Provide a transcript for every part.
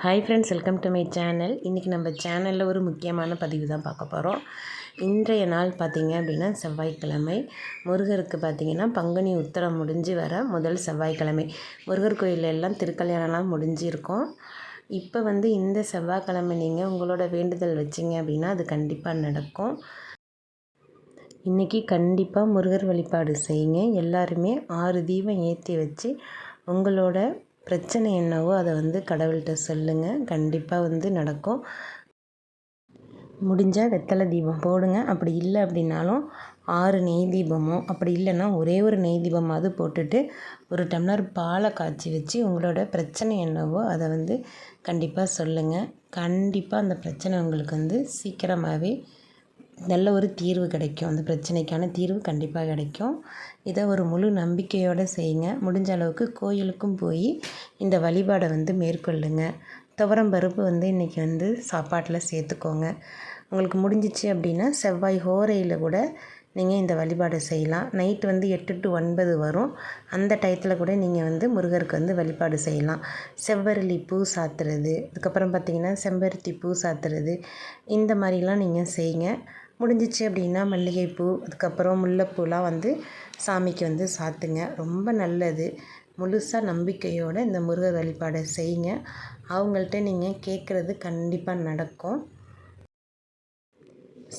Hi friends welcome to my channel இன்றைக்கி நம்ம சேனலில் ஒரு முக்கியமான பதிவு தான் பார்க்க போகிறோம் இன்றைய நாள் பார்த்திங்க அப்படின்னா செவ்வாய்க்கிழமை. முருகருக்கு பார்த்திங்கன்னா பங்குனி உத்தரம் முடிஞ்சு வர முதல் செவ்வாய்க்கிழமை. முருகர் கோயிலில் எல்லாம் திருக்கல்யாணம்லாம் முடிஞ்சிருக்கும். இப்போ வந்து இந்த செவ்வாய்க்கிழமை நீங்கள் உங்களோட வேண்டுதல் வச்சிங்க அப்படின்னா அது கண்டிப்பாக நடக்கும். இன்றைக்கி கண்டிப்பாக முருகர் வழிபாடு செய்யுங்க. எல்லாருமே ஆறு தீபம் ஏற்றி வச்சு உங்களோட பிரச்சனை என்னவோ அதை வந்து கடவுள்கிட்ட சொல்லுங்கள் கண்டிப்பாக வந்து நடக்கும். முடிஞ்சால் வெத்தலை தீபம் போடுங்க. அப்படி இல்லை அப்படின்னாலும் ஆறு நெய் தீபமோ அப்படி இல்லைன்னா ஒரே ஒரு நெய் தீபமாவது போட்டுட்டு ஒரு டம்ளர் பாலை காய்ச்சி வச்சு உங்களோட பிரச்சனை என்னவோ அதை வந்து கண்டிப்பாக சொல்லுங்கள் கண்டிப்பாக அந்த பிரச்சனை உங்களுக்கு வந்து சீக்கிரமாகவே நல்ல ஒரு தீர்வு கிடைக்கும். அந்த பிரச்சனைக்கான தீர்வு கண்டிப்பாக கிடைக்கும். இதை ஒரு முழு நம்பிக்கையோடு செய்யுங்க. முடிஞ்ச அளவுக்கு கோயிலுக்கும் போய் இந்த வழிபாடை வந்து மேற்கொள்ளுங்க. துவரம் பருப்பு வந்து இன்றைக்கி வந்து சாப்பாட்டில் சேர்த்துக்கோங்க. உங்களுக்கு முடிஞ்சிச்சு அப்படின்னா செவ்வாய் ஹோரையில் கூட நீங்கள் இந்த வழிபாடு செய்யலாம். நைட்டு வந்து எட்டு டு ஒன்பது வரும். அந்த டயத்தில் கூட நீங்கள் வந்து முருகருக்கு வந்து வழிபாடு செய்யலாம். செவ்வரளி பூ சாத்துறது அதுக்கப்புறம் பார்த்திங்கன்னா செம்பருத்தி பூ சாத்துறது இந்த மாதிரிலாம் நீங்கள் செய்யுங்க. முடிஞ்சிச்சு அப்படின்னா மல்லிகைப்பூ அதுக்கப்புறம் முல்லைப்பூலாம் வந்து சாமிக்கு வந்து சாத்துங்க. ரொம்ப நல்லது. முழுசாக நம்பிக்கையோடு இந்த முருகர் வழிபாடை செய்யுங்க. அவங்கள்ட்ட நீங்கள் கேட்குறது கண்டிப்பாக நடக்கும்.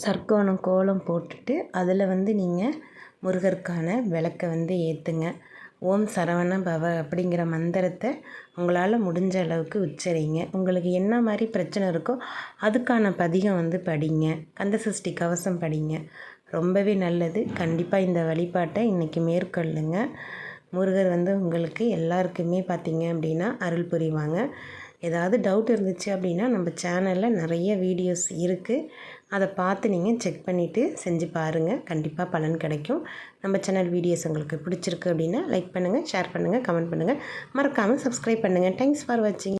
சர்க்கோணம் கோலம் போட்டுட்டு அதில் வந்து நீங்கள் முருகருக்கான விளக்கை வந்து ஏற்றுங்க. ஓம் சரவண பவ அப்படிங்கிற மந்திரத்தை உங்களால் முடிஞ்ச அளவுக்கு உச்சரிங்க. உங்களுக்கு என்ன மாதிரி பிரச்சனை இருக்கோ அதுக்கான பதிகம் வந்து படிங்க. கந்த சஷ்டி கவசம் படிங்க. ரொம்பவே நல்லது. கண்டிப்பாக இந்த வழிபாட்டை இன்றைக்கி மேற்கொள்ளுங்க. முருகர் வந்து உங்களுக்கு எல்லாருக்குமே பார்த்தீங்க அப்படின்னா அருள் புரிவாங்க. ஏதாவது டவுட் இருந்துச்சு அப்படின்னா நம்ம சேனலில் நிறைய வீடியோஸ் இருக்குது அதை பார்த்து நீங்கள் செக் பண்ணிவிட்டு செஞ்சு பாருங்கள் கண்டிப்பாக பலன் கிடைக்கும். நம்ம சேனல் வீடியோஸ் உங்களுக்கு பிடிச்சிருக்கு அப்படின்னா லைக் பண்ணுங்கள் ஷேர் பண்ணுங்கள் கமெண்ட் பண்ணுங்கள் மறக்காமல் சப்ஸ்கிரைப் பண்ணுங்கள் தேங்க்ஸ் ஃபார் வாட்சிங்